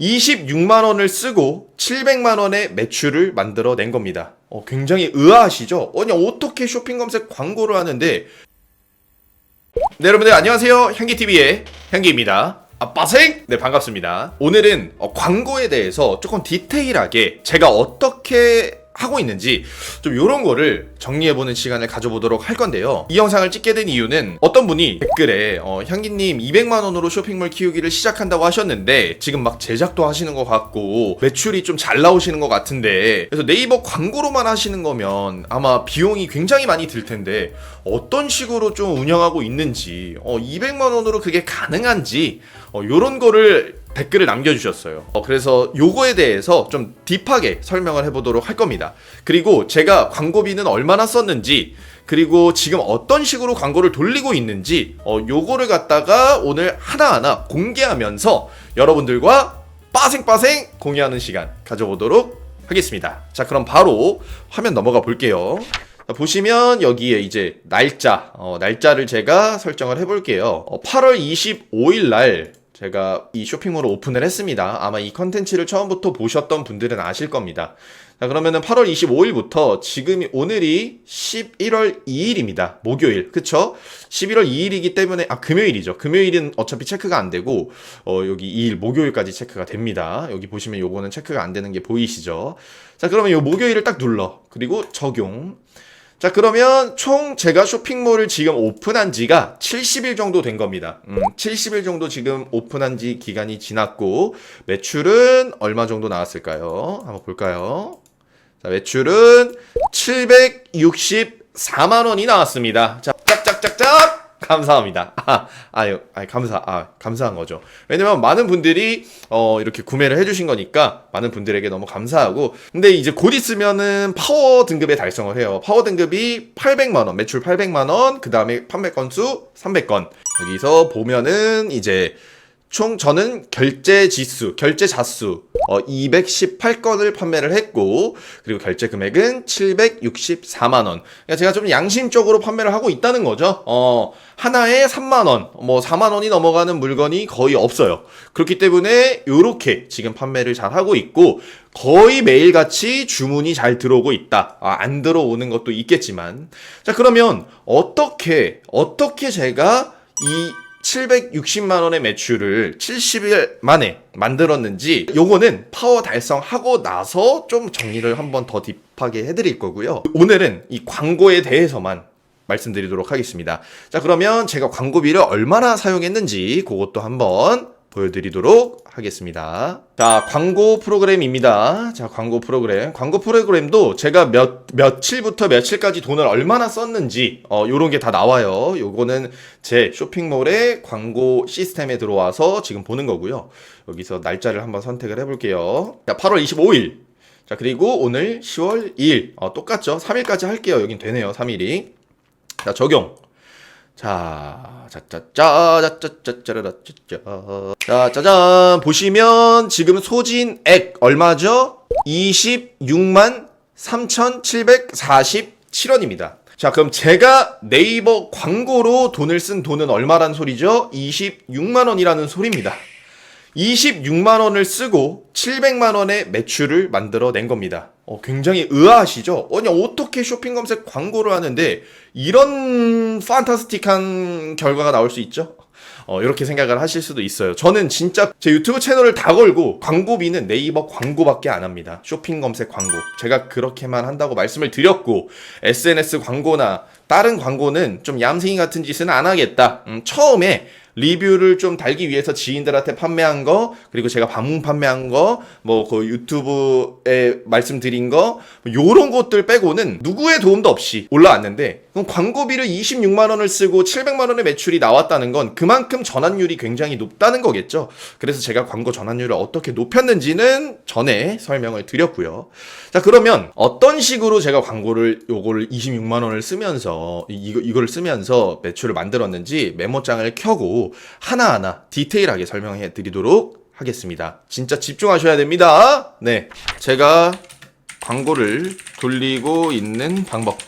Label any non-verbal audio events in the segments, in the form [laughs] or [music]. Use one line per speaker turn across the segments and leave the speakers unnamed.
26만 원을 쓰고 700만 원의 매출을 만들어 낸 겁니다. 어, 굉장히 의아하시죠? 아니 어떻게 쇼핑 검색 광고를 하는데? 네 여러분들 안녕하세요. 향기TV의 향기입니다. 아빠생! 네 반갑습니다. 오늘은 어, 광고에 대해서 조금 디테일하게 제가 어떻게 하고 있는지 좀 이런 거를 정리해보는 시간을 가져보도록 할 건데요. 이 영상을 찍게 된 이유는 어떤 분이 댓글에 어, 향기님 200만 원으로 쇼핑몰 키우기를 시작한다고 하셨는데 지금 막 제작도 하시는 것 같고 매출이 좀 잘 나오시는 것 같은데 그래서 네이버 광고로만 하시는 거면 아마 비용이 굉장히 많이 들 텐데 어떤 식으로 좀 운영하고 있는지 어, 200만 원으로 그게 가능한지 어, 이런 거를 댓글을 남겨주셨어요. 어, 그래서 요거에 대해서 좀 딥하게 설명을 해보도록 할 겁니다. 그리고 제가 광고비는 얼마나 썼는지, 그리고 지금 어떤 식으로 광고를 돌리고 있는지, 어, 요거를 갖다가 오늘 하나하나 공개하면서 여러분들과 빠생빠생 공유하는 시간 가져보도록 하겠습니다. 자, 그럼 바로 화면 넘어가 볼게요. 자, 보시면 여기에 이제 날짜, 어, 날짜를 제가 설정을 해볼게요. 어, 8월 25일 날 제가 이 쇼핑몰을 오픈을 했습니다. 아마 이 컨텐츠를 처음부터 보셨던 분들은 아실 겁니다. 자, 그러면은 8월 25일부터 지금 오늘이 11월 2일입니다. 목요일. 그쵸? 11월 2일이기 때문에, 아, 금요일이죠. 금요일은 어차피 체크가 안 되고, 어, 여기 2일 목요일까지 체크가 됩니다. 여기 보시면 요거는 체크가 안 되는 게 보이시죠? 자, 그러면 요 목요일을 딱 눌러. 그리고 적용. 자, 그러면 총 제가 쇼핑몰을 지금 오픈한 지가 70일 정도 된 겁니다. 음, 70일 정도 지금 오픈한 지 기간이 지났고, 매출은 얼마 정도 나왔을까요? 한번 볼까요? 자, 매출은 764만 원이 나왔습니다. 자, 짝짝짝짝! [laughs] 감사합니다. 아, 아유, 아유, 감사, 아, 감사한 거죠. 왜냐면 많은 분들이, 어, 이렇게 구매를 해주신 거니까, 많은 분들에게 너무 감사하고, 근데 이제 곧 있으면은 파워 등급에 달성을 해요. 파워 등급이 800만원, 매출 800만원, 그 다음에 판매 건수 300건. 여기서 보면은 이제, 총 저는 결제 지수, 결제 자수 어, 218건을 판매를 했고 그리고 결제 금액은 764만 원. 그러니까 제가 좀 양심적으로 판매를 하고 있다는 거죠. 어, 하나에 3만 원, 뭐 4만 원이 넘어가는 물건이 거의 없어요. 그렇기 때문에 요렇게 지금 판매를 잘 하고 있고 거의 매일같이 주문이 잘 들어오고 있다. 아, 안 들어오는 것도 있겠지만 자 그러면 어떻게 어떻게 제가 이 760만 원의 매출을 70일 만에 만들었는지 요거는 파워 달성하고 나서 좀 정리를 한번 더 딥하게 해드릴 거고요. 오늘은 이 광고에 대해서만 말씀드리도록 하겠습니다. 자 그러면 제가 광고비를 얼마나 사용했는지 그것도 한번 보여드리도록 하겠습니다. 자, 광고 프로그램입니다. 자, 광고 프로그램. 광고 프로그램도 제가 몇, 며칠부터 며칠까지 돈을 얼마나 썼는지, 어, 요런 게 다 나와요. 요거는 제 쇼핑몰의 광고 시스템에 들어와서 지금 보는 거고요. 여기서 날짜를 한번 선택을 해볼게요. 자, 8월 25일. 자, 그리고 오늘 10월 2일. 어, 똑같죠? 3일까지 할게요. 여긴 되네요. 3일이. 자, 적용. 자, 짜짜짜, 짜짜짜짜라짜, 자, 짜잔. 보시면 지금 소진액 얼마죠? 26만 3,747원입니다. 자, 그럼 제가 네이버 광고로 돈을 쓴 돈은 얼마란 소리죠? 26만 원이라는 소리입니다. 26만 원을 쓰고 700만 원의 매출을 만들어 낸 겁니다. 어, 굉장히 의아하시죠? 아니 어떻게 쇼핑 검색 광고를 하는데 이런 판타스틱한 결과가 나올 수 있죠? 어, 이렇게 생각을 하실 수도 있어요. 저는 진짜 제 유튜브 채널을 다 걸고 광고비는 네이버 광고밖에 안 합니다. 쇼핑 검색 광고. 제가 그렇게만 한다고 말씀을 드렸고 SNS 광고나 다른 광고는 좀 얌생이 같은 짓은 안 하겠다. 음, 처음에 리뷰를 좀 달기 위해서 지인들한테 판매한 거, 그리고 제가 방문 판매한 거, 뭐 그 유튜브에 말씀드린 거, 뭐 요런 것들 빼고는 누구의 도움도 없이 올라왔는데, 그럼 광고비를 26만 원을 쓰고 700만 원의 매출이 나왔다는 건 그만큼 전환율이 굉장히 높다는 거겠죠. 그래서 제가 광고 전환율을 어떻게 높였는지는 전에 설명을 드렸고요. 자, 그러면 어떤 식으로 제가 광고를 요거를 26만 원을 쓰면서 이- 이거 이걸 쓰면서 매출을 만들었는지 메모장을 켜고 하나하나 디테일하게 설명해 드리도록 하겠습니다. 진짜 집중하셔야 됩니다. 네. 제가 광고를 돌리고 있는 방법.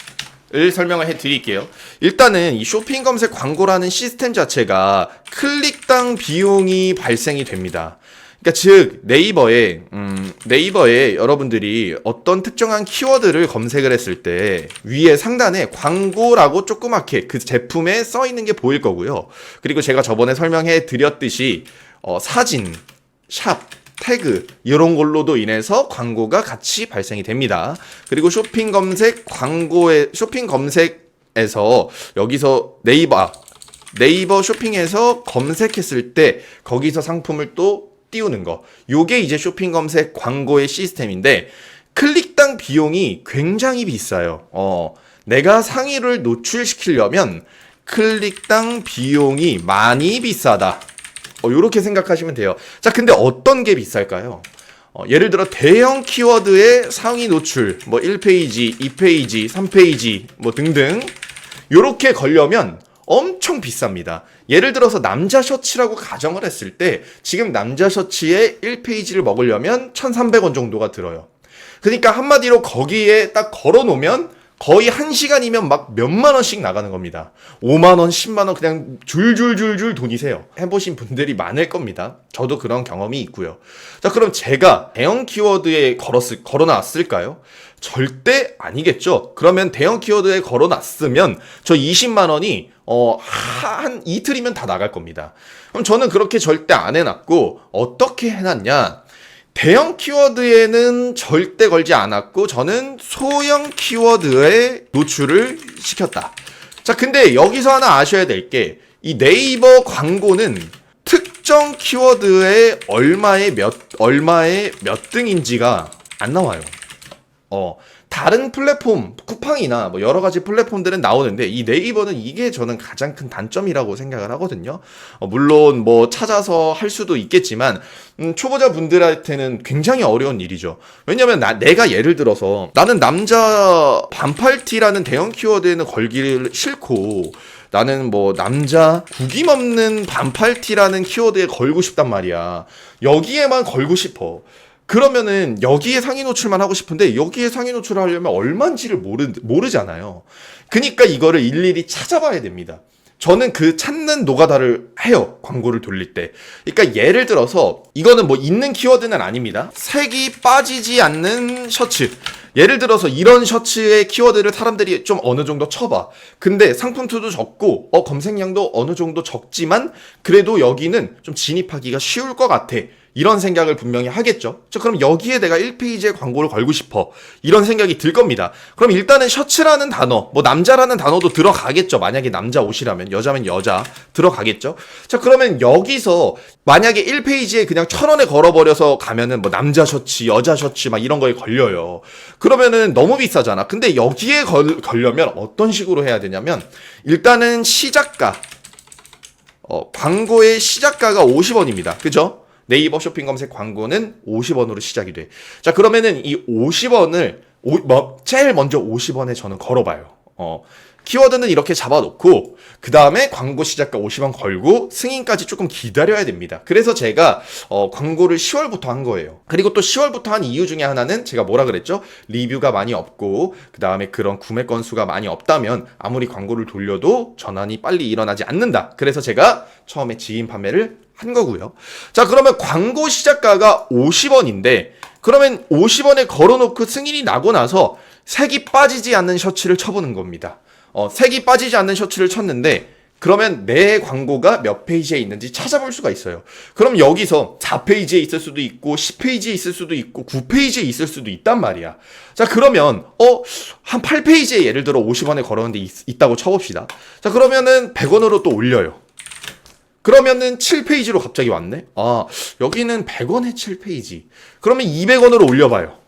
을 설명을 해 드릴게요. 일단은 이 쇼핑 검색 광고라는 시스템 자체가 클릭당 비용이 발생이 됩니다. 그러니까 즉 네이버에 음, 네이버에 여러분들이 어떤 특정한 키워드를 검색을 했을 때 위에 상단에 광고라고 조그맣게 그 제품에 써 있는 게 보일 거고요. 그리고 제가 저번에 설명해 드렸듯이 어, 사진, 샵, 태그 이런 걸로도 인해서 광고가 같이 발생이 됩니다. 그리고 쇼핑 검색 광고에 쇼핑 검색에서 여기서 네이버 아, 네이버 쇼핑에서 검색했을 때 거기서 상품을 또 띄우는 거. 요게 이제 쇼핑 검색 광고의 시스템인데 클릭당 비용이 굉장히 비싸요. 어, 내가 상위를 노출시키려면 클릭당 비용이 많이 비싸다. 어, 요렇게 생각하시면 돼요. 자, 근데 어떤 게 비쌀까요? 어, 예를 들어 대형 키워드의 상위 노출, 뭐 1페이지, 2페이지, 3페이지, 뭐 등등 요렇게 걸려면 엄청 비쌉니다. 예를 들어서 남자 셔츠라고 가정을 했을 때 지금 남자 셔츠의 1페이지를 먹으려면 1,300원 정도가 들어요. 그러니까 한마디로 거기에 딱 걸어 놓으면 거의 한 시간이면 막 몇만 원씩 나가는 겁니다. 5만 원, 10만 원 그냥 줄줄줄줄 돈이 세요. 해보신 분들이 많을 겁니다. 저도 그런 경험이 있고요. 자, 그럼 제가 대형 키워드에 걸었을, 걸어놨을까요? 절대 아니겠죠. 그러면 대형 키워드에 걸어놨으면 저 20만 원이 어, 한 이틀이면 다 나갈 겁니다. 그럼 저는 그렇게 절대 안 해놨고 어떻게 해놨냐? 대형 키워드에는 절대 걸지 않았고 저는 소형 키워드에 노출을 시켰다. 자, 근데 여기서 하나 아셔야 될 게 이 네이버 광고는 특정 키워드에 얼마에 몇 얼마에 몇 등인지가 안 나와요. 어, 다른 플랫폼, 쿠팡이나 뭐 여러 가지 플랫폼들은 나오는데 이 네이버는 이게 저는 가장 큰 단점이라고 생각을 하거든요. 어, 물론 뭐 찾아서 할 수도 있겠지만 음, 초보자 분들한테는 굉장히 어려운 일이죠. 왜냐면 나, 내가 예를 들어서 나는 남자 반팔티라는 대형 키워드에는 걸기를 싫고 나는 뭐 남자 구김 없는 반팔티라는 키워드에 걸고 싶단 말이야. 여기에만 걸고 싶어. 그러면은 여기에 상위 노출만 하고 싶은데 여기에 상위 노출을 하려면 얼마인지를 모르, 모르잖아요. 그니까 이거를 일일이 찾아봐야 됩니다. 저는 그 찾는 노가다를 해요. 광고를 돌릴 때. 그러니까 예를 들어서 이거는 뭐 있는 키워드는 아닙니다. 색이 빠지지 않는 셔츠. 예를 들어서 이런 셔츠의 키워드를 사람들이 좀 어느 정도 쳐봐. 근데 상품 투도 적고, 어, 검색량도 어느 정도 적지만, 그래도 여기는 좀 진입하기가 쉬울 것 같아. 이런 생각을 분명히 하겠죠. 자, 그럼 여기에 내가 1페이지에 광고를 걸고 싶어. 이런 생각이 들 겁니다. 그럼 일단은 셔츠라는 단어, 뭐 남자라는 단어도 들어가겠죠. 만약에 남자 옷이라면, 여자면 여자 들어가겠죠. 자, 그러면 여기서 만약에 1페이지에 그냥 천 원에 걸어버려서 가면은 뭐 남자 셔츠, 여자 셔츠 막 이런 거에 걸려요. 그러면은 너무 비싸잖아. 근데 여기에 걸, 걸려면 어떤 식으로 해야 되냐면 일단은 시작가, 어, 광고의 시작가가 50원입니다. 그죠? 네이버 쇼핑 검색 광고는 50원으로 시작이 돼. 자, 그러면은 이 50원을, 오, 뭐, 제일 먼저 50원에 저는 걸어봐요. 어, 키워드는 이렇게 잡아놓고, 그 다음에 광고 시작가 50원 걸고, 승인까지 조금 기다려야 됩니다. 그래서 제가, 어, 광고를 10월부터 한 거예요. 그리고 또 10월부터 한 이유 중에 하나는 제가 뭐라 그랬죠? 리뷰가 많이 없고, 그 다음에 그런 구매 건수가 많이 없다면, 아무리 광고를 돌려도 전환이 빨리 일어나지 않는다. 그래서 제가 처음에 지인 판매를 한 거고요. 자, 그러면 광고 시작가가 50원인데, 그러면 50원에 걸어놓고 승인이 나고 나서 색이 빠지지 않는 셔츠를 쳐보는 겁니다. 어, 색이 빠지지 않는 셔츠를 쳤는데, 그러면 내 광고가 몇 페이지에 있는지 찾아볼 수가 있어요. 그럼 여기서 4페이지에 있을 수도 있고, 10페이지에 있을 수도 있고, 9페이지에 있을 수도 있단 말이야. 자, 그러면, 어, 한 8페이지에 예를 들어 50원에 걸었는데 있, 다고 쳐봅시다. 자, 그러면은 100원으로 또 올려요. 그러면은 7페이지로 갑자기 왔네? 아, 여기는 100원에 7페이지. 그러면 200원으로 올려봐요.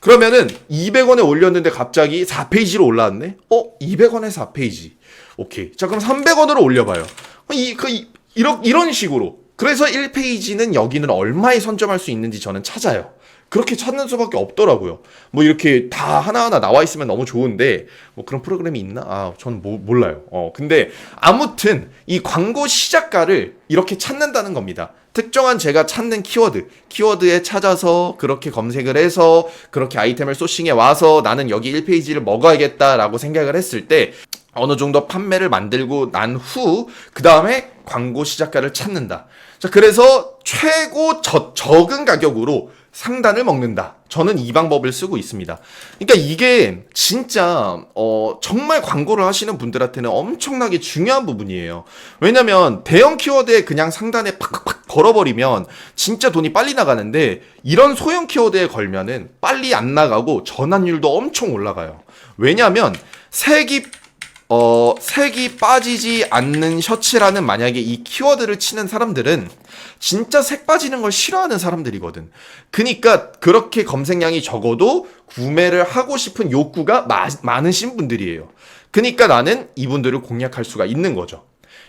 그러면은 200원에 올렸는데 갑자기 4페이지로 올라왔네? 어? 200원에 4페이지. 오케이. 자, 그럼 300원으로 올려봐요. 이, 그, 이, 이런, 이런 식으로. 그래서 1페이지는 여기는 얼마에 선점할 수 있는지 저는 찾아요. 그렇게 찾는 수밖에 없더라고요. 뭐 이렇게 다 하나하나 나와 있으면 너무 좋은데 뭐 그런 프로그램이 있나? 아, 전 뭐, 몰라요. 어, 근데 아무튼 이 광고 시작가를 이렇게 찾는다는 겁니다. 특정한 제가 찾는 키워드, 키워드에 찾아서 그렇게 검색을 해서 그렇게 아이템을 소싱해 와서 나는 여기 1페이지를 먹어야겠다라고 생각을 했을 때 어느 정도 판매를 만들고 난 후, 그 다음에 광고 시작가를 찾는다. 자, 그래서 최고 저, 적은 가격으로 상단을 먹는다. 저는 이 방법을 쓰고 있습니다. 그러니까 이게 진짜 어 정말 광고를 하시는 분들한테는 엄청나게 중요한 부분이에요. 왜냐면 대형 키워드에 그냥 상단에 팍팍팍 걸어버리면 진짜 돈이 빨리 나가는데 이런 소형 키워드에 걸면은 빨리 안 나가고 전환율도 엄청 올라가요. 왜냐면 색이 어, 색이 빠지지 않는 셔츠라는 만약에 이 키워드를 치는 사람들은 진짜 색 빠지는 걸 싫어하는 사람들이거든. 그니까 그렇게 검색량이 적어도 구매를 하고 싶은 욕구가 마, 많으신 분들이에요. 그니까 나는 이분들을 공략할 수가 있는 거죠.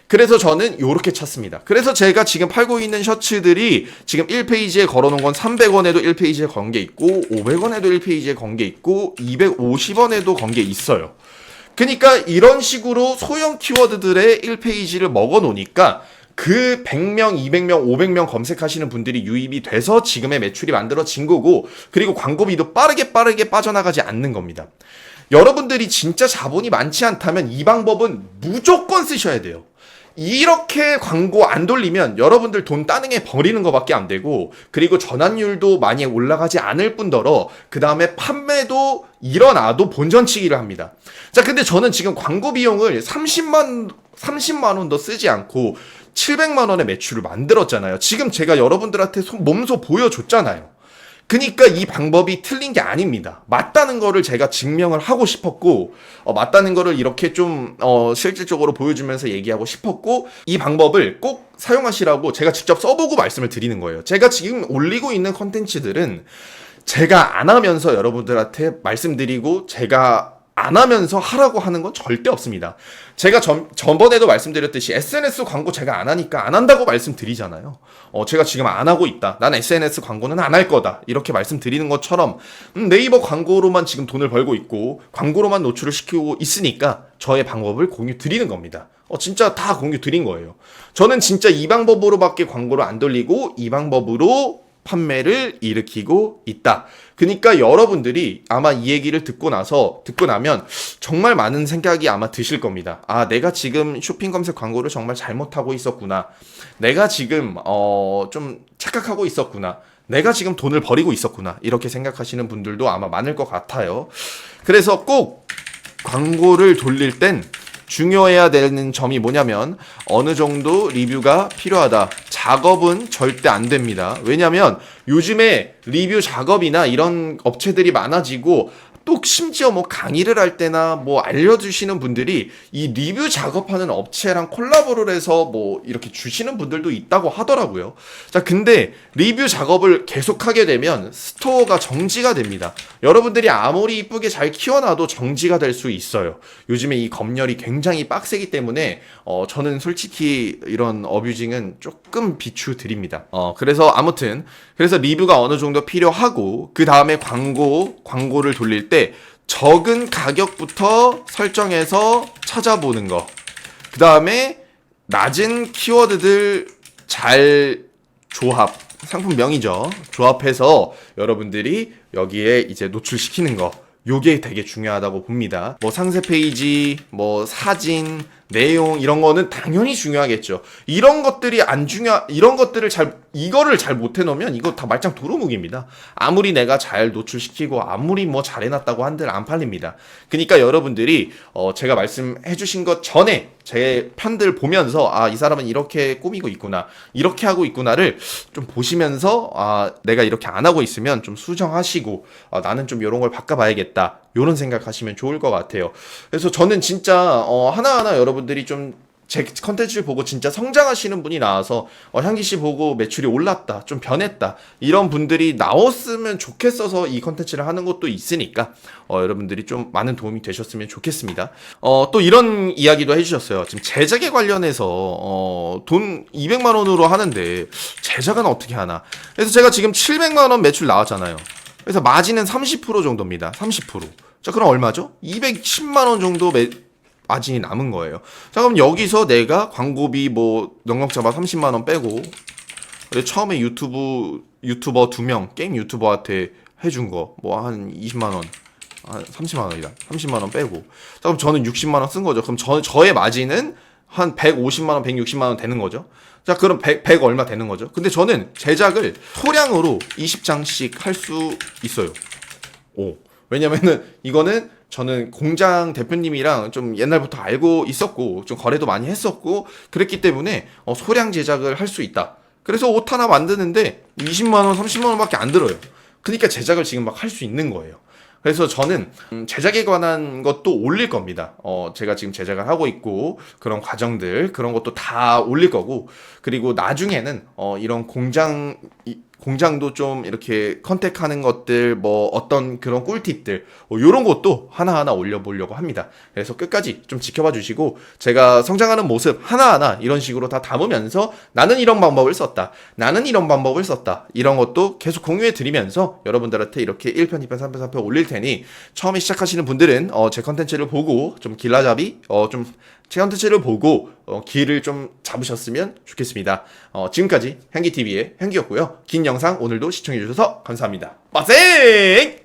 그래서 저는 요렇게 찾습니다. 그래서 제가 지금 팔고 있는 셔츠들이 지금 1페이지에 걸어놓은 건 300원에도 1페이지에 건 게 있고 500원에도 1페이지에 건 게 있고 250원에도 건 게 있어요. 그러니까 이런 식으로 소형 키워드들의 1페이지를 먹어 놓으니까 그 100명, 200명, 500명 검색하시는 분들이 유입이 돼서 지금의 매출이 만들어진 거고 그리고 광고비도 빠르게 빠르게 빠져나가지 않는 겁니다. 여러분들이 진짜 자본이 많지 않다면 이 방법은 무조건 쓰셔야 돼요. 이렇게 광고 안 돌리면 여러분들 돈 따는 게 버리는 것밖에 안 되고 그리고 전환율도 많이 올라가지 않을 뿐더러 그 다음에 판매도 일어나도 본전치기를 합니다. 자, 근데 저는 지금 광고 비용을 30만 30만 원도 쓰지 않고 700만 원의 매출을 만들었잖아요. 지금 제가 여러분들한테 손- 몸소 보여줬잖아요. 그니까 이 방법이 틀린 게 아닙니다. 맞다는 거를 제가 증명을 하고 싶었고, 어, 맞다는 거를 이렇게 좀, 어, 실질적으로 보여주면서 얘기하고 싶었고, 이 방법을 꼭 사용하시라고 제가 직접 써보고 말씀을 드리는 거예요. 제가 지금 올리고 있는 컨텐츠들은 제가 안 하면서 여러분들한테 말씀드리고, 제가 안 하면서 하라고 하는 건 절대 없습니다. 제가 전, 전번에도 말씀드렸듯이 SNS 광고 제가 안 하니까 안 한다고 말씀드리잖아요. 어, 제가 지금 안 하고 있다. 난 SNS 광고는 안 할 거다. 이렇게 말씀드리는 것처럼 음, 네이버 광고로만 지금 돈을 벌고 있고 광고로만 노출을 시키고 있으니까 저의 방법을 공유 드리는 겁니다. 어, 진짜 다 공유 드린 거예요. 저는 진짜 이 방법으로밖에 광고를 안 돌리고 이 방법으로 판매를 일으키고 있다. 그러니까 여러분들이 아마 이 얘기를 듣고 나서 듣고 나면 정말 많은 생각이 아마 드실 겁니다. 아, 내가 지금 쇼핑 검색 광고를 정말 잘못하고 있었구나. 내가 지금 어, 좀 착각하고 있었구나. 내가 지금 돈을 버리고 있었구나. 이렇게 생각하시는 분들도 아마 많을 것 같아요. 그래서 꼭 광고를 돌릴 땐 중요해야 되는 점이 뭐냐면 어느 정도 리뷰가 필요하다. 작업은 절대 안 됩니다. 왜냐면 요즘에 리뷰 작업이나 이런 업체들이 많아지고 또 심지어 뭐 강의를 할 때나 뭐 알려주시는 분들이 이 리뷰 작업하는 업체랑 콜라보를 해서 뭐 이렇게 주시는 분들도 있다고 하더라고요. 자, 근데 리뷰 작업을 계속하게 되면 스토어가 정지가 됩니다. 여러분들이 아무리 이쁘게 잘 키워놔도 정지가 될 수 있어요. 요즘에 이 검열이 굉장히 빡세기 때문에 어, 저는 솔직히 이런 어뷰징은 조금 비추드립니다. 어, 그래서 아무튼 그래서 리뷰가 어느 정도 필요하고 그 다음에 광고 광고를 돌릴 때 적은 가격부터 설정해서 찾아보는 거. 그 다음에 낮은 키워드들 잘 조합 상품명이죠. 조합해서 여러분들이 여기에 이제 노출시키는 거. 요게 되게 중요하다고 봅니다. 뭐 상세 페이지, 뭐 사진, 내용 이런 거는 당연히 중요하겠죠. 이런 것들이 안 중요 이런 것들을 잘 이거를 잘 못 해 놓으면 이거 다 말짱 도루묵입니다. 아무리 내가 잘 노출시키고 아무리 뭐 잘 해놨다고 한들 안 팔립니다. 그러니까 여러분들이 어 제가 말씀해주신 것 전에 제 편들 보면서 아 이 사람은 이렇게 꾸미고 있구나 이렇게 하고 있구나를 좀 보시면서 아 내가 이렇게 안 하고 있으면 좀 수정하시고 아, 나는 좀 이런 걸 바꿔봐야겠다 이런 생각하시면 좋을 것 같아요. 그래서 저는 진짜 어 하나하나 여러분들이 좀제 컨텐츠를 보고 진짜 성장하시는 분이 나와서 어, 향기 씨 보고 매출이 올랐다, 좀 변했다 이런 분들이 나왔으면 좋겠어서 이 컨텐츠를 하는 것도 있으니까 어, 여러분들이 좀 많은 도움이 되셨으면 좋겠습니다. 어, 또 이런 이야기도 해주셨어요. 지금 제작에 관련해서 어, 돈 200만 원으로 하는데 제작은 어떻게 하나? 그래서 제가 지금 700만 원 매출 나왔잖아요. 그래서 마진은 30% 정도입니다. 30%. 자, 그럼 얼마죠? 210만 원 정도 매, 마진이 남은 거예요. 자, 그럼 여기서 내가 광고비 뭐 넉넉 잡아 30만 원 빼고 근데 처음에 유튜브 유튜버 두 명 게임 유튜버한테 해준 거 뭐 한 20만 원, 한 30만 원이다. 30만 원 빼고. 자, 그럼 저는 60만 원 쓴 거죠. 그럼 저 저의 마진은 한 150만 원, 160만 원 되는 거죠. 자, 그럼 100, 100 얼마 되는 거죠. 근데 저는 제작을 소량으로 20장씩 할 수 있어요. 오. 왜냐면은 이거는 저는 공장 대표님이랑 좀 옛날부터 알고 있었고 좀 거래도 많이 했었고 그랬기 때문에 어, 소량 제작을 할 수 있다. 그래서 옷 하나 만드는데 20만 원, 30만 원밖에 안 들어요. 그러니까 제작을 지금 막 할 수 있는 거예요. 그래서 저는 음, 제작에 관한 것도 올릴 겁니다. 어, 제가 지금 제작을 하고 있고 그런 과정들 그런 것도 다 올릴 거고 그리고 나중에는 어, 이런 공장 이, 공장도 좀 이렇게 컨택하는 것들 뭐 어떤 그런 꿀팁들 뭐 이런 것도 하나하나 올려보려고 합니다. 그래서 끝까지 좀 지켜봐 주시고 제가 성장하는 모습 하나하나 이런 식으로 다 담으면서 나는 이런 방법을 썼다. 나는 이런 방법을 썼다. 이런 것도 계속 공유해 드리면서 여러분들한테 이렇게 1편, 2편, 3편, 4편 올릴 테니 처음에 시작하시는 분들은 어, 제 컨텐츠를 보고 좀 길라잡이 어, 좀제 컨텐츠를 보고 어, 길을 좀 잡으셨으면 좋겠습니다. 어, 지금까지 향기TV의 향기였고요. 긴 영상 오늘도 시청해주셔서 감사합니다. 빠생!